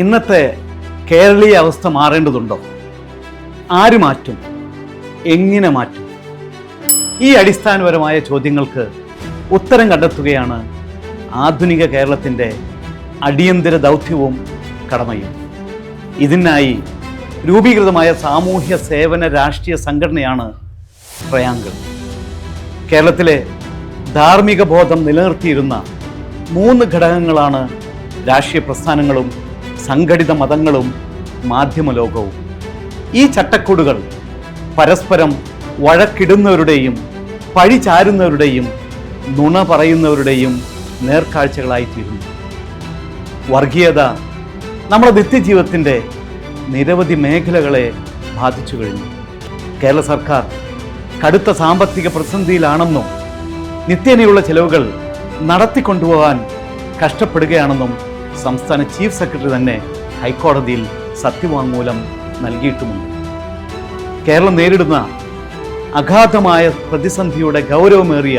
ഇന്നത്തെ കേരളീയ അവസ്ഥ മാറേണ്ടതുണ്ടോ? ആര് മാറ്റും? എങ്ങനെ മാറ്റും? ഈ അടിസ്ഥാനപരമായ ചോദ്യങ്ങൾക്ക് ഉത്തരം കണ്ടെത്തുകയാണ് ആധുനിക കേരളത്തിന്റെ അടിയന്തര ദൗത്യവും കടമയും. ഇതിനായി രൂപീകൃതമായ സാമൂഹ്യ സേവന രാഷ്ട്രീയ സംഘടനയാണ് പ്രയാങ്കൾ കേരളത്തിലെ ധാർമ്മിക ബോധം നിലനിർത്തിയിരുന്ന മൂന്ന് ഘടകങ്ങളാണ് രാഷ്ട്രീയ പ്രസ്ഥാനങ്ങളും സംഘടിത മതങ്ങളും മാധ്യമ ലോകവും. ഈ ചട്ടക്കൂടുകൾ പരസ്പരം വഴക്കിടുന്നവരുടെയും പഴി ചാരുന്നവരുടെയും നുണ പറയുന്നവരുടെയും നേർക്കാഴ്ചകളായിത്തീരുന്നു. വർഗീയത നമ്മുടെ നിത്യജീവിതത്തിന്റെ നിരവധി മേഖലകളെ ബാധിച്ചു കഴിഞ്ഞു. കേരള സർക്കാർ കടുത്ത സാമ്പത്തിക പ്രതിസന്ധിയിലാണെന്നും നിത്യേനയുള്ള ചെലവുകൾ നടത്തിക്കൊണ്ടുപോകാൻ കഷ്ടപ്പെടുകയാണെന്നും സംസ്ഥാന ചീഫ് സെക്രട്ടറി തന്നെ ഹൈക്കോടതിയിൽ സത്യവാങ്മൂലം നൽകിയിട്ടുമുണ്ട്. കേരളം നേരിടുന്ന അഗാധമായ പ്രതിസന്ധിയുടെ ഗൗരവമേറിയ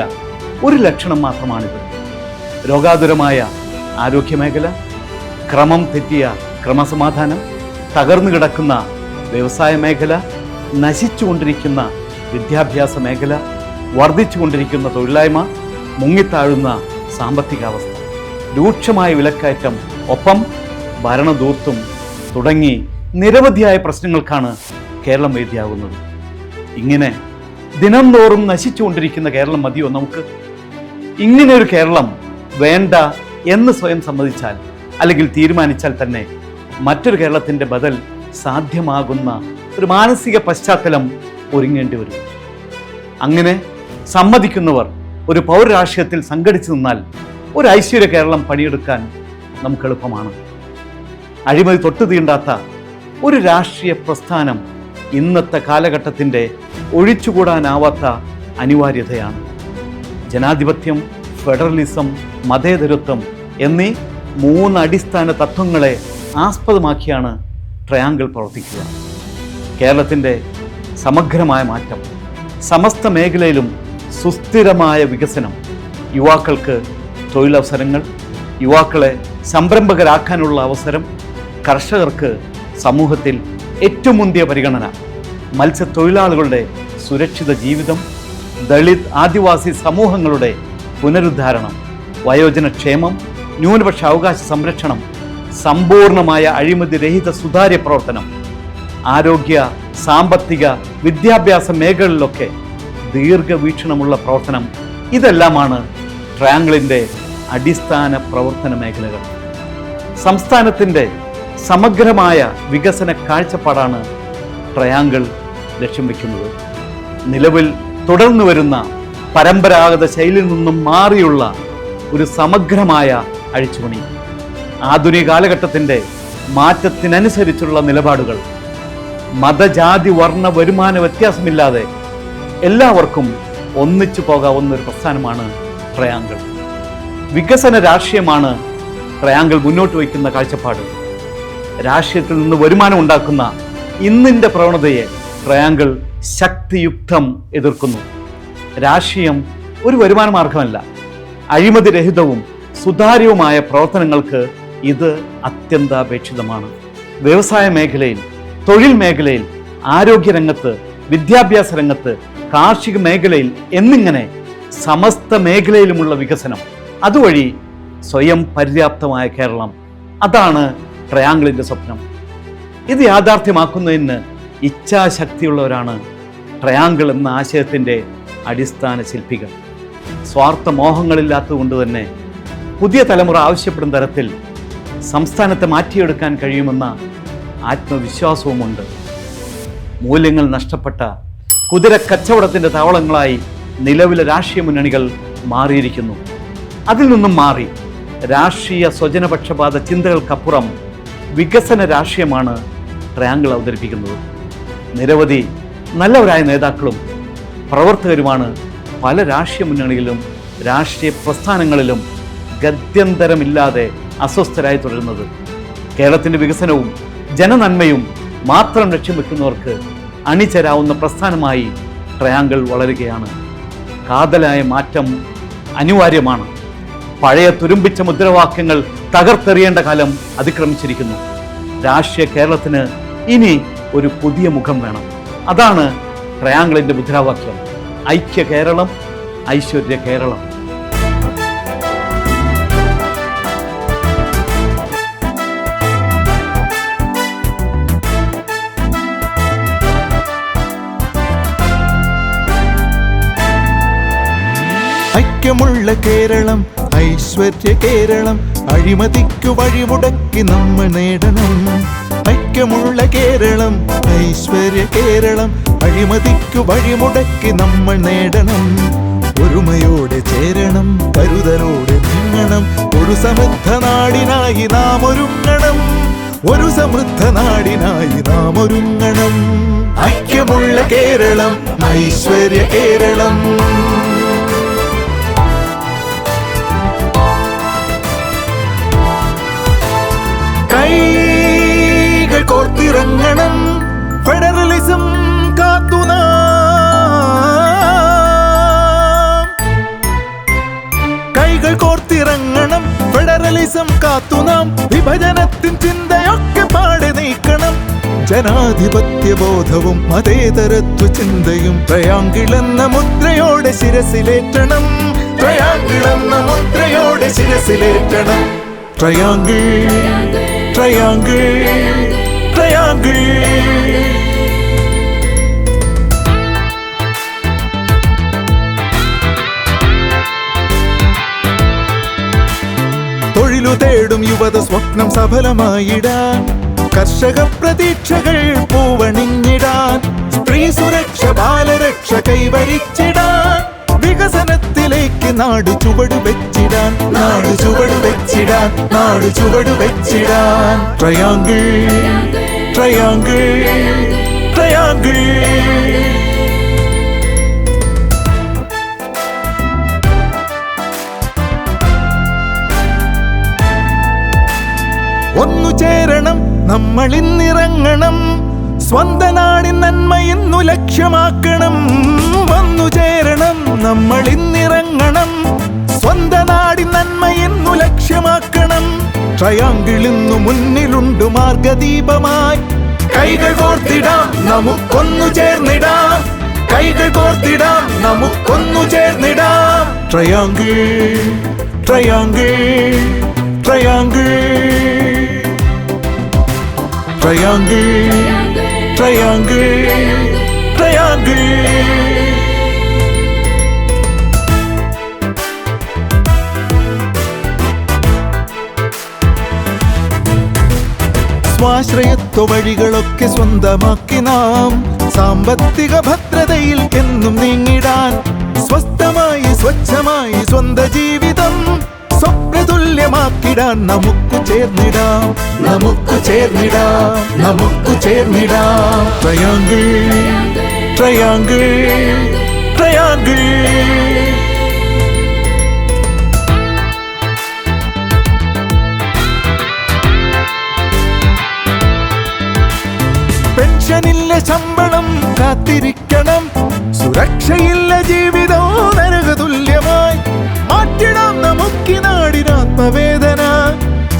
ഒരു ലക്ഷണം മാത്രമാണിത്. രോഗാതുരമായ ആരോഗ്യമേഖല ക്രമം തെറ്റിയ ക്രമസമാധാനം തകർന്നു കിടക്കുന്ന വ്യവസായ മേഖല നശിച്ചുകൊണ്ടിരിക്കുന്ന വിദ്യാഭ്യാസ മേഖല വർദ്ധിച്ചുകൊണ്ടിരിക്കുന്ന തൊഴിലായ്മ മുങ്ങിത്താഴുന്ന സാമ്പത്തികാവസ്ഥ രൂക്ഷമായ വിലക്കയറ്റം ഒപ്പം ഭരണദൂർത്തും തുടങ്ങി നിരവധിയായ പ്രശ്നങ്ങൾക്കാണ് കേരളം വേദിയാകുന്നത്. ഇങ്ങനെ ദിനം തോറും നശിച്ചുകൊണ്ടിരിക്കുന്ന കേരളം മതിയോ നമുക്ക്? ഇങ്ങനെ ഒരു കേരളം വേണ്ട എന്ന് സ്വയം സമ്മതിച്ചാൽ അല്ലെങ്കിൽ തീരുമാനിച്ചാൽ തന്നെ മറ്റൊരു കേരളത്തിന്റെ ബദൽ സാധ്യമാകുന്ന ഒരു മാനസിക പശ്ചാത്തലം ഒരുങ്ങേണ്ടി വരും. അങ്ങനെ സമ്മതിക്കുന്നവർ ഒരു പൗരരാഷ്ട്രീയത്തിൽ സംഘടിച്ചു നിന്നാൽ ഒരു ഐശ്വര്യ കേരളം പണിയെടുക്കാൻ നമുക്ക് എളുപ്പമാണ്. അഴിമതി തൊട്ട് തീണ്ടാത്ത ഒരു രാഷ്ട്രീയ പ്രസ്ഥാനം ഇന്നത്തെ കാലഘട്ടത്തിന്റെ ഒഴിച്ചുകൂടാനാവാത്ത അനിവാര്യതയാണ്. ജനാധിപത്യം ഫെഡറലിസം മതേതരത്വം എന്നീ മൂന്ന് അടിസ്ഥാന തത്വങ്ങളെ ആസ്പദമാക്കിയാണ് ട്രയാങ്കിൾ പ്രവർത്തിക്കുക. കേരളത്തിന്റെ സമഗ്രമായ മാറ്റം സമസ്ത മേഖലയിലും സുസ്ഥിരമായ വികസനം യുവാക്കൾക്ക് തൊഴിലവസരങ്ങൾ യുവാക്കളെ സംരംഭകരാക്കാനുള്ള അവസരം കർഷകർക്ക് സമൂഹത്തിൽ ഏറ്റവും മുന്തിയ പരിഗണന. മത്സ്യത്തൊഴിലാളികളുടെ സുരക്ഷിത ജീവിതം ദളിത് ആദിവാസി സമൂഹങ്ങളുടെ പുനരുദ്ധാരണം വയോജന ക്ഷേമം ന്യൂനപക്ഷ അവകാശ സംരക്ഷണം സമ്പൂർണമായ അഴിമതി രഹിത സുതാര്യ പ്രവർത്തനം ആരോഗ്യ സാമ്പത്തിക വിദ്യാഭ്യാസ മേഖലകളിലൊക്കെ ദീർഘവീക്ഷണമുള്ള പ്രവർത്തനം. ഇതെല്ലാമാണ് ട്രയാങ്കിളിന്റെ അടിസ്ഥാന പ്രവർത്തന മേഖലകൾ. സംസ്ഥാനത്തിന്റെ സമഗ്രമായ വികസന കാഴ്ചപ്പാടാണ് ട്രയാങ്കിൾ ലക്ഷ്യം വയ്ക്കുന്നത്. നിലവിൽ തുടർന്നു വരുന്ന പരമ്പരാഗത ശൈലിയിൽ നിന്നും മാറിയുള്ള ഒരു സമഗ്രമായ അഴിച്ചുപണി. ആധുനിക കാലഘട്ടത്തിന്റെ മാറ്റത്തിനനുസരിച്ചുള്ള നിലപാടുകൾ. മതജാതി വർണ വരുമാന വ്യത്യാസമില്ലാതെ എല്ലാവർക്കും ഒന്നിച്ചു പോകാവുന്ന ഒരു പ്രസ്ഥാനമാണ് ട്രയാങ്കിൾ. വികസന രാഷ്ട്രീയമാണ് ട്രയാങ്കിൾ മുന്നോട്ട് വയ്ക്കുന്ന കാഴ്ചപ്പാട്. രാഷ്ട്രീയത്തിൽ നിന്ന് വരുമാനം ഉണ്ടാക്കുന്ന ഇന്നിന്റെ പ്രവണതയെ ട്രയാങ്കിൾ ശക്തിയുക്തം എതിർക്കുന്നു. രാഷ്ട്രീയം ഒരു വരുമാന മാർഗമല്ല അഴിമതി രഹിതവും സുതാര്യവുമായ പ്രവർത്തനങ്ങൾക്ക് ഇത് അത്യന്താപേക്ഷിതമാണ്. വ്യവസായ മേഖലയിൽ തൊഴിൽ മേഖലയിൽ ആരോഗ്യരംഗത്ത് വിദ്യാഭ്യാസ രംഗത്ത് കാർഷിക മേഖലയിൽ എന്നിങ്ങനെ സമസ്ത മേഖലയിലുമുള്ള വികസനം അതുവഴി സ്വയം പര്യാപ്തമായ കേരളം. അതാണ് ട്രയാങ്കിളിന്റെ സ്വപ്നം. ഇത് യാഥാർത്ഥ്യമാക്കുന്നതിന് ഇച്ഛാശക്തിയുള്ളവരാണ് ട്രയാങ്കിൾ എന്ന ആശയത്തിന്റെ അടിസ്ഥാന ശില്പികൾ. സ്വാർത്ഥ മോഹങ്ങളില്ലാത്തതുകൊണ്ട് തന്നെ പുതിയ തലമുറ ആവശ്യപ്പെടുന്ന തരത്തിൽ സംസ്ഥാനത്തെ മാറ്റിയെടുക്കാൻ കഴിയുമെന്ന ആത്മവിശ്വാസവുമുണ്ട്. മൂല്യങ്ങൾ നഷ്ടപ്പെട്ട കുതിര കച്ചവടത്തിന്റെ താവളങ്ങളായി നിലവിലെ രാഷ്ട്രീയ മുന്നണികൾ മാറിയിരിക്കുന്നു. അതിൽ നിന്നും മാറി രാഷ്ട്രീയ സ്വജനപക്ഷപാത ചിന്തകൾക്കപ്പുറം വികസന രാഷ്ട്രീയമാണ് ട്രയാങ്കിൾ അവതരിപ്പിക്കുന്നത്. നിരവധി നല്ലവരായ നേതാക്കളും പ്രവർത്തകരുമാണ് പല രാഷ്ട്രീയ മുന്നണികളിലും രാഷ്ട്രീയ പ്രസ്ഥാനങ്ങളിലും ഗത്യന്തരമില്ലാതെ അസ്വസ്ഥരായി തുടരുന്നത്. കേരളത്തിന്റെ വികസനവും ജനനന്മയും മാത്രം ലക്ഷ്യം വെക്കുന്നവർക്ക് അണിചേരാവുന്ന പ്രസ്ഥാനമായി ട്രയാങ്കിൾ വളരുകയാണ്. കാതലായ മാറ്റം അനിവാര്യമാണ്. പഴയ തുരുമ്പിച്ച മുദ്രാവാക്യങ്ങൾ തകർത്തെറിയേണ്ട കാലം അതിക്രമിച്ചിരിക്കുന്നു. രാഷ്ട്രീയ കേരളത്തിന് ഇനി ഒരു പുതിയ മുഖം വേണം. അതാണ് ട്രയാങ്കിളിന്റെ മുദ്രാവാക്യം. ഐക്യ കേരളം ഐശ്വര്യ കേരളം. ഐക്യമുള്ള കേരളം ഐശ്വര്യ കേരളം അഴിമതിക്കു വഴിമുടക്കി നമ്മൾ നേടണം. ഐക്യമുള്ള കേരളം ഐശ്വര്യ കേരളം അഴിമതിക്കു വഴിമുടക്കി നമ്മൾ നേടണം. ഒരുമയോടെ ചേരണം കരുതലോടെ നീങ്ങണം. ഒരു സമൃദ്ധ നാടിനായി നാം ഒരുങ്ങണം. ഒരു സമൃദ്ധ നാടിനായി നാം ഒരുങ്ങണം. ഐക്യമുള്ള കേരളം ഐശ്വര്യ കേരളം. കോർത്തിറങ്ങണം ഫെഡറലിസം കാത്തുന കൈകൾ കോർത്തിറങ്ങണം. ഫെഡറലിസം കാത്തുനാം വിഭജനത്തിൻ ചിന്തയൊക്കെ പാടെ നീക്കണം. ജനാധിപത്യ ബോധവും മതേതരത്വ ചിന്തയും ട്രയാങ്കിളെന്ന മുദ്രയോടെ ശിരസിലേറ്റണം. ട്രയാങ്കിളെന്ന മുദ്രയോടെ ശിരസിലേറ്റണം. ട്രയാങ്കിൾ ട്രയാങ്കിൾ തൊഴിലു തേടും യുവത സ്വപ്നം സഫലമായിടാൻ കർഷക പ്രതീക്ഷകൾ പൂവണിഞ്ഞിടാൻ സ്ത്രീ സുരക്ഷ ബാലരക്ഷ കൈവരിച്ചിടാൻ വികസനത്തിലേക്ക് നാട് ചുവട് വെച്ചിടാൻ നാട് ചുവട് വെച്ചിടാൻ നാട് ചുവട് വെച്ചിടാൻ. ട്രയാങ്കിൾ. Triangle triangle. ഒന്നു ചേരണം നമ്മൾ ഇന്നിറങ്ങണം. സ്വന്ത നാടിൻ നന്മ ഇന്നു ലക്ഷ്യമാക്കണം. വന്നു ചേരണം നമ്മൾ ഇന്നിറങ്ങണം. സ്വന്ത നാടിൻ നന്മ ഇന്നു ലക്ഷ്യമാക്കണം. ട്രയാങ്കിൾ ഇന്നു മുന്നിലുണ്ട് മാർഗദീപമായി കൈകൾ കോർത്തിടാം നമുക്കൊന്നു ചേർന്നിടാം. കൈകൾ കോർത്തിടാം നമുക്കൊന്നു ചേർന്നിടാം. Triangle triangle triangle. Triangle triangle triangle. സ്വാശ്രയത്വ വഴികളൊക്കെ സ്വന്തമാക്കി നാം സാമ്പത്തിക ഭദ്രതയിൽ എന്നും നീങ്ങിടാൻ സ്വസ്ഥമായി സ്വച്ഛമായി സ്വന്ത ജീവിതം സ്വപ്നതുല്യമാക്കിടാൻ നമുക്ക് ചേർന്നിടാം. നമുക്ക് ചേർന്നിടാം. നമുക്ക് ചേർന്നിടാം. Triangle triangle triangle. കാത്തിരിക്കണം സുരക്ഷയില്ല ജീവിതവും നരകതുല്യമായി മാറ്റിടാം നമുക്കി നാടിനാത്മവേദന.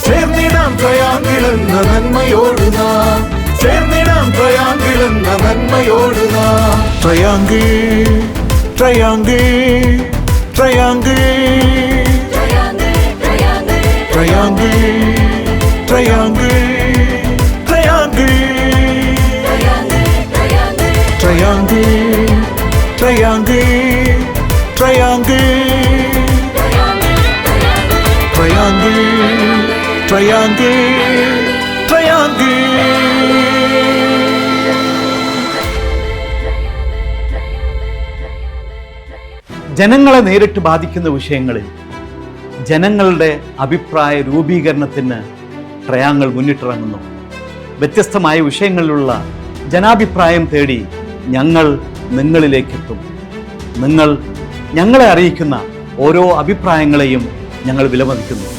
ചേർന്നിടാം ട്രയാങ്കിളെന്ന നന്മയോടുക ചേർന്നിടാം ട്രയാങ്കിളെന്ന നന്മയോടുക triangle triangle. Triangle triangle. Triangle triangle. Triangle triangle, triangle, triangle, triangle, triangle. ജനങ്ങളെ നേരിട്ട് ബാധിക്കുന്ന വിഷയങ്ങളിൽ ജനങ്ങളുടെ അഭിപ്രായ രൂപീകരണത്തിന് ട്രയാങ്ങൾ മുന്നിട്ടിറങ്ങുന്നു വ്യത്യസ്തമായ വിഷയങ്ങളിലുള്ള ജനാഭിപ്രായം തേടി ഞങ്ങൾ നിങ്ങളിലേക്കെത്തും. നിങ്ങൾ ഞങ്ങളെ അറിയിക്കുന്ന ഓരോ അഭിപ്രായങ്ങളെയും ഞങ്ങൾ വിലമതിക്കുന്നു.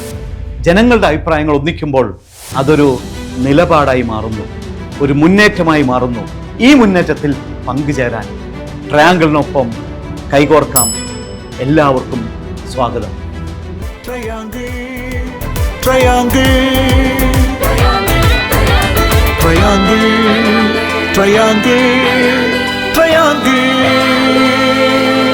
ജനങ്ങളുടെ അഭിപ്രായങ്ങൾ ഒന്നിക്കുമ്പോൾ അതൊരു നിലപാടായി മാറുന്നു. ഒരു മുന്നേറ്റമായി മാറുന്നു. ഈ മുന്നേറ്റത്തിൽ പങ്കുചേരാൻ ട്രയാങ്കിളിനൊപ്പം കൈകോർക്കാം എല്ലാവർക്കും സ്വാഗതം. Triangle triangle triangle, トライアングルトライアングル